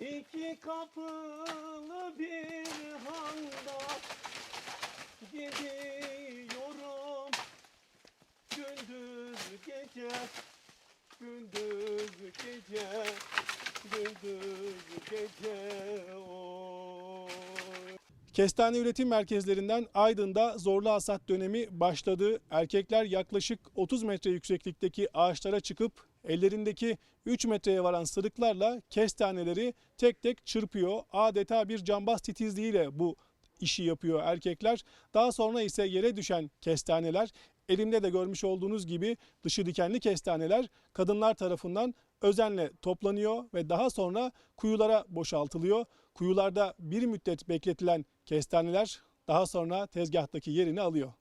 İki kapılı bir handa Gidiyorum Gündüz gece Gündüz gece Gündüz gece o Kestane üretim merkezlerinden Aydın'da zorlu hasat dönemi başladı. Erkekler yaklaşık 30 metre yükseklikteki ağaçlara çıkıp ellerindeki 3 metreye varan sırıklarla kestaneleri tek tek çırpıyor. Adeta bir cambaz titizliğiyle bu işi yapıyor erkekler. Daha sonra ise yere düşen kestaneler elimde de görmüş olduğunuz gibi dışı dikenli kestaneler kadınlar tarafından özenle toplanıyor ve daha sonra kuyulara boşaltılıyor. Kuyularda bir müddet bekletilen kestaneler daha sonra tezgahtaki yerini alıyor.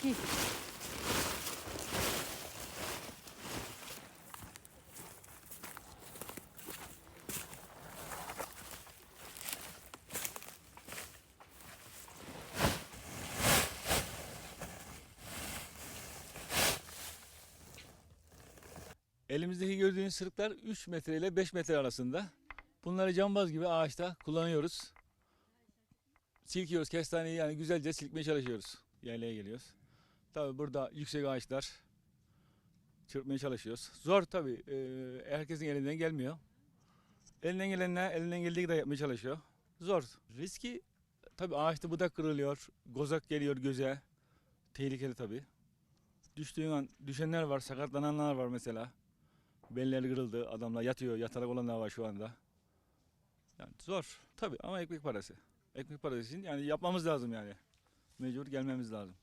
Çünkü Elimizdeki gördüğünüz sırıklar 3 metre ile 5 metre arasında. Bunları cambaz gibi ağaçta kullanıyoruz. Silkiyoruz kestaneyi yani güzelce silkmeye çalışıyoruz. Yaylaya geliyoruz. Tabi burada yüksek ağaçlar çırpmaya çalışıyoruz. Zor tabi herkesin elinden gelmiyor. Elinden gelenler elinden geldiği kadar yapmaya çalışıyor. Zor. Riski tabi ağaçta budak kırılıyor, gozak geliyor göze. Tehlikeli tabi. Düştüğün an düşenler var, sakatlananlar var mesela. Belleri kırıldı, adamlar yatıyor, yatarak olanlar var şu anda. Yani zor tabi ama ekmek parası. Ekmek parası için yani yapmamız lazım yani. Mecbur gelmemiz lazım.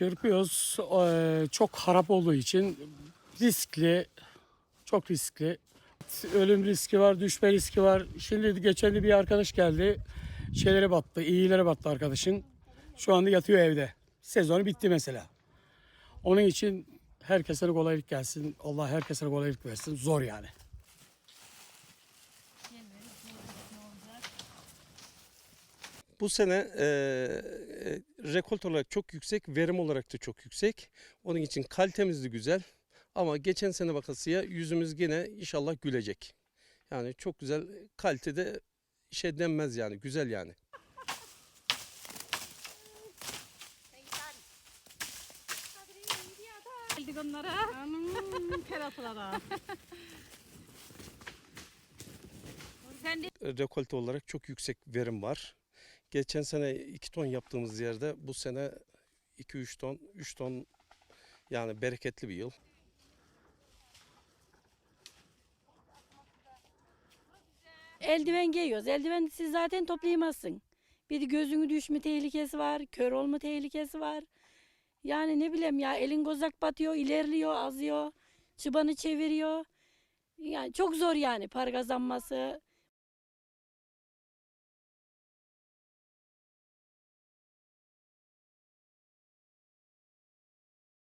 Çırpıyoruz. Eee, Çok harap olduğu için riskli, çok riskli. Ölüm riski var, düşme riski var. Şimdi geçen bir arkadaş geldi. Şeylere battı, iyilere battı arkadaşın. Şu anda yatıyor evde. Sezonu bitti mesela. Onun için herkese kolaylık gelsin. Allah herkese kolaylık versin. Zor yani. Bu sene e, rekolt olarak çok yüksek, verim olarak da çok yüksek. Onun için kalitemiz de güzel. Ama geçen sene bakasıya yüzümüz gene inşallah gülecek. Yani çok güzel kalitede şey denmez yani güzel yani. geldik onlara. Anam keratalara. Sen de Rekolte olarak çok yüksek verim var. Geçen sene 2 ton yaptığımız yerde bu sene 2-3 ton, 3 ton yani bereketli bir yıl. Eldiven giyiyoruz. Eldiven siz zaten toplayamazsın. Bir de gözünü düşme tehlikesi var, kör olma tehlikesi var. Yani ne bileyim ya elin gozak batıyor, ilerliyor, azıyor, çıbanı çeviriyor. Yani çok zor yani para kazanması.